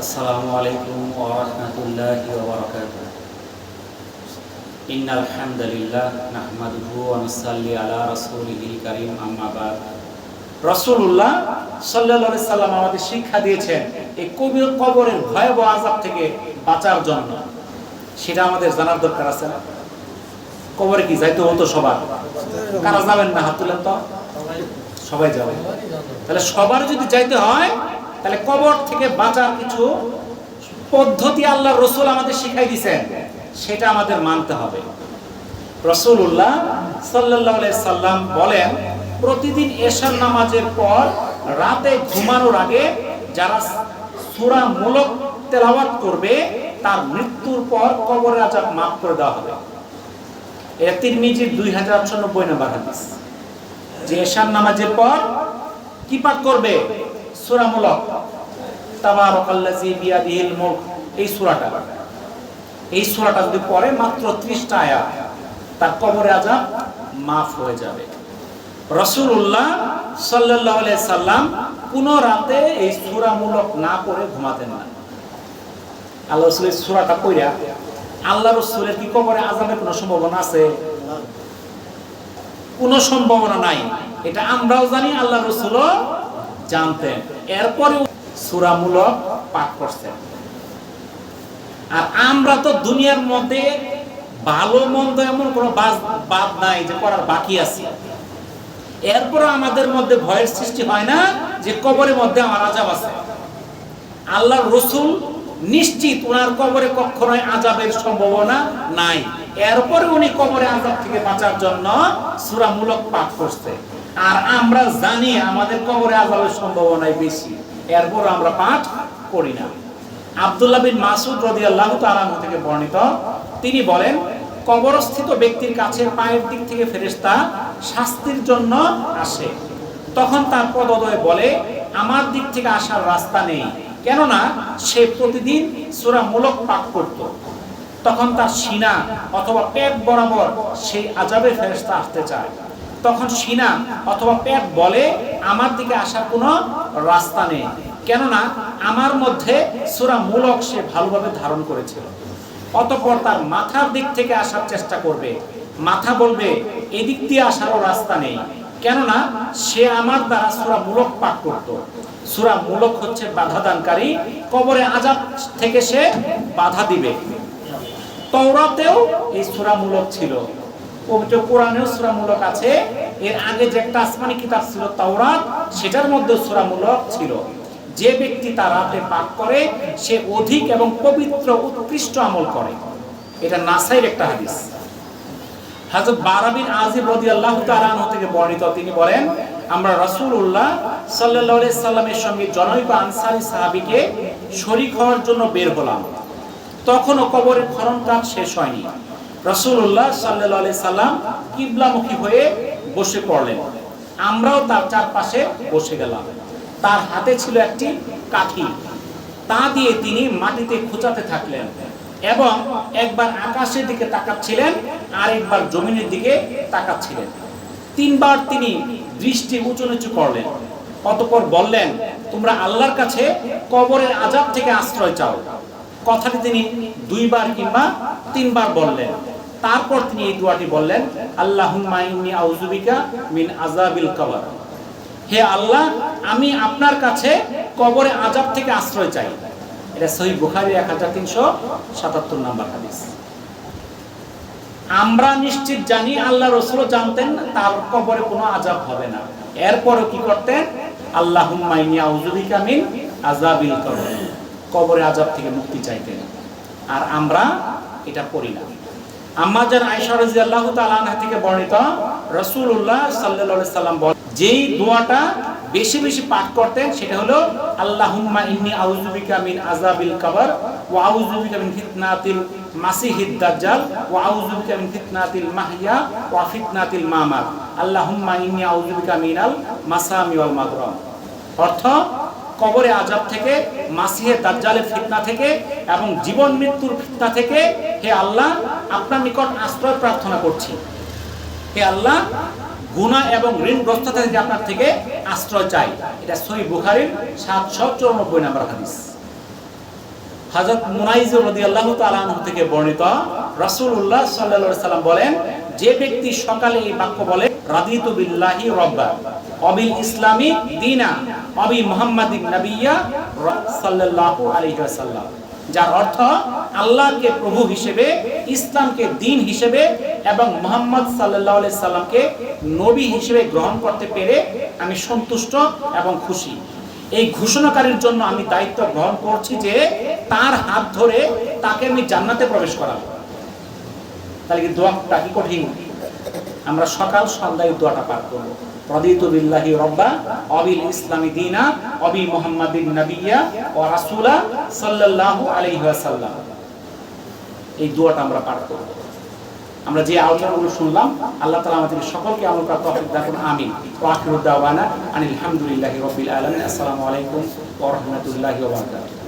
السلام عليكم ورحمة الله وبركاته إن الحمد لله نحمده ونصلي على رسوله الكريم أما بعد রসুল্লাহ সাল্লাহ সাল্লাম আমাদের শিক্ষা দিয়েছেন এই কবির কবরের ভয়াবহ আজাব থেকে বাঁচার জন্য সেটা আমাদের জানার দরকার আছে না কবরে কি যাইতে হতো সবার কারা যাবেন না হাত তুলেন তো সবাই যাবে তাহলে সবার যদি যাইতে হয় তাহলে কবর থেকে বাঁচার কিছু পদ্ধতি আল্লাহ রসুল আমাদের শিখাই দিছেন। সেটা আমাদের মানতে হবে। রসুল্লাহ সাল্লাহ সাল্লাম বলেন, প্রতিদিন এশার নামাজের পর রাতে ঘুমানোর আগে যারা সুরা মূলক তেলাওয়াত করবে, তার মৃত্যুর পর কবর আজাব মাফ করে দেওয়া হবে। এটা তিরমিজির দুই হাজার আটশো নব্বই নম্বর হাদিস। যে এশার নামাজের পর কি পাঠ করবে? সূরামূলক। বিয়াদিহিল এই সূরাটা। এই যদি পড়ে মাত্র 30টা আয়াত, তার কবরে মাফ হয়ে যাবে। সাল্লাম কোন রাতে এই না পড়ে ঘুমাতেন না। আল্লাহ রাসূলের সূরাটা পড়া আল্লাহ রাসূলের কি কবরে আযাবের কোনো সম্ভাবনা আছে? কোনো সম্ভাবনা নাই। এটা আমরাও জানি, আল্লাহ রসুলও জানতেন। এরপরে সুরামূলক পাঠ করছেন। আর আমরা তো দুনিয়ার মধ্যে ভালো মন্দ এমন কোনো বাদ নাই যে করার বাকি আছে। এরপরে আমাদের মধ্যে ভয়ের সৃষ্টি হয় না যে কবরের মধ্যে আমার আজাব আছে। আল্লাহ রসুল নিশ্চিত ওনার কবরে কখনোই আজাবের সম্ভাবনা নাই। এরপরে উনি কবরে আজাব থেকে বাঁচার জন্য সুরামূলক পাঠ করছে। আর আমরা জানি আমাদের কবরে আজাবের সম্ভাবনাই বেশি। এরপর আমরা পাঠ করি না। আব্দুল্লাহ বিন মাসুদ রাদিয়াল্লাহু তাআলা থেকে বর্ণিত, তিনি বলেন, কবরস্থিত ব্যক্তির কাছে পায়ের দিক থেকে ফেরেশতা শাস্তির জন্য আসে। তখন তার পদদয় বলে, আমার দিক থেকে আসার রাস্তা নেই। কেননা সে প্রতিদিন সূরা মূলক পাঠ করত। তখন তার সিনা অথবা পেট বরাবর সেই আজাবের ফেরেশতা আসতে চায়। তখন সিনা অথবা পেট বলে, আমার দিকে আসার কোনো রাস্তা নেই। কেননা আমার মধ্যে সুরা মূলক সে ভালোভাবে ধারণ করেছিল। অতঃপর তার মাথার দিক থেকে আসার চেষ্টা করবে। মাথা বলবে, এদিক দিয়ে আসারও রাস্তা নেই। কেননা সে আমার দ্বারা সূরা মূলক পাক করত। সুরা মূলক হচ্ছে বাধা দানকারী কবরে আজাব থেকে সে বাধা দিবে। তওরাতেও এই সুরা মূলক ছিল। পবিত্র কোরআনেও আছে। এর আগে যে একটা আসমানি কিতাব ছিল, তাওরাত, সেটার মধ্যে ছিল। যে ব্যক্তি তার রাতে পাঠ করে, সে অধিক এবং পবিত্র, উৎকৃষ্ট আমল করে। এটা নাসাইর একটা হাদিস। বারাবিন আজিব রাদিয়াল্লাহু তাআলা থেকে বর্ণিত, তিনি বলেন, আমরা সাল্লাল্লাহু আলাইহি সাল্লামের সঙ্গে জনৈক আনসারী সাহাবীকে শরীক হওয়ার জন্য বের হলাম। তখনও কবরের খনন কাজ শেষ হয়নি। রাসূলুল্লাহ সাল্লাল্লাহু আলাইহি সাল্লাম কিবলামুখী হয়ে বসে পড়লেন। আমরাও তার চারপাশে বসে গেলাম। তার হাতে ছিল একটি কাঠি। তা দিয়ে তিনি মাটিতে খোঁচাতে থাকলেন এবং একবার আকাশের দিকে তাকাচ্ছিলেন আর একবার জমিনের দিকে তাকাচ্ছিলেন। তিনবার তিনি দৃষ্টি উঁচু নিচু করলেন। অতপর বললেন, তোমরা আল্লাহর কাছে কবরের আজাব থেকে আশ্রয় চাও। কথাটি তিনি দুইবার কিংবা তিনবার বললেন। তারপর তিনি এই দোয়াটি বললেন, আল্লাহুম্মা ইন্নী আউযুবিকা মিন আযাবিল কবর। হে আল্লাহ, আমি আপনার কাছে কবরে আজাব থেকে আশ্রয় চাই। এটা সহি বুখারি এক হাজার তিনশো সাতাত্তর নাম্বার হাদিস। আমরা নিশ্চিত জানি আল্লাহ রসুলও জানতেন তার কবরে কোনো আজাব হবে না। এরপরও কি করতেন? আল্লাহ মিন আজাবিল কবর। কবরে আজাব থেকে মুক্তি চাইতেন। আর আমরা এটা পড়ি না। আম্মাজান আয়েশা রাদিয়াল্লাহু তাআলা আনহা থেকে বর্ণিত, রাসূলুল্লাহ সাল্লাল্লাহু সাল্লাম বলেন যেই দোয়াটা বেশি বেশি পাঠ করতেন, সেটা হলো, আল্লাহুম্মা ইন্নী আউযুবিকা মিন আযাবিল কবর ওয়া আউযুবিকা মিন ফিতনাতিল মাসিহিদ দাজ্জাল ওয়া আউযুবিকা মিন ফিতনাতিল মাহইয়া ওয়া ফিতনাতিল মামাত। আল্লাহুম্মা ইন্নী আউযুবিকা মিনাল মাসামি ওয়াল মাগরাম। অর্থ কবরে আজাব থেকে, মাসিহে দাজ্জালের ফিতনা থেকে এবং জীবন মৃত্যুর ফিতনা থেকে হে আল্লাহ, আপনার নিকট আশ্রয় প্রার্থনা করছি। হে আল্লাহ গুণা এবং ঋণগ্রস্ততা থেকে আপনার থেকে আশ্রয় চাই। এটা সহি বুখারির সাতশো চৌরানব্বই নাম্বার হাদিস। হযরত মুনাইজ রাদিয়াল্লাহু তাআলা আনহু থেকে বর্ণিত, রাসূলুল্লাহ সাল্লাল্লাহু আলাইহি সাল্লাম বলেন, যে ব্যক্তি সকালে এই বাক্য বলে, রাদিতু বিল্লাহি রাব্বা অবিল ইসলামী দিনা অবি মুহাম্মাদিন নাবিয়্যা সাল্লাল্লাহু আলাইহি ওয়াসাল্লাম, যার অর্থ আল্লাহকে প্রভু হিসেবে, ইসলামকে দিন হিসেবে এবং মোহাম্মদ আলাইহি সাল্লামকে নবী হিসেবে গ্রহণ করতে পেরে আমি সন্তুষ্ট এবং খুশি। এই ঘোষণাকারীর জন্য আমি দায়িত্ব গ্রহণ করছি যে তার হাত ধরে তাকে আমি জান্নাতে প্রবেশ করাবো। তাহলে কি দোয়াটা কি কঠিন? আমরা সকাল সন্ধ্যায় দোয়াটা পাঠ করব। রদিতু বিল্লাহি রব্বা, অবিল ইসলামি দিনা, অবি মুহাম্মাদিন নাবিয়্যা ওয়া রাসূলা সাল্লাল্লাহু আলাইহি ওয়াসাল্লাম। এই দোয়াটা আমরা পাঠ করব। আমরা যে আলোচনাগুলো শুনলাম, আল্লাহ তাআলা আমাদের সকলকে আমল করার তৌফিক করুন, আমিন। ওয়া আখিরু দাওয়ানা আনিল হামদুলিল্লাহি রাব্বিল আসসালামু আলাইকুম ওয়া রাহমাতুল্লাহি ওয়া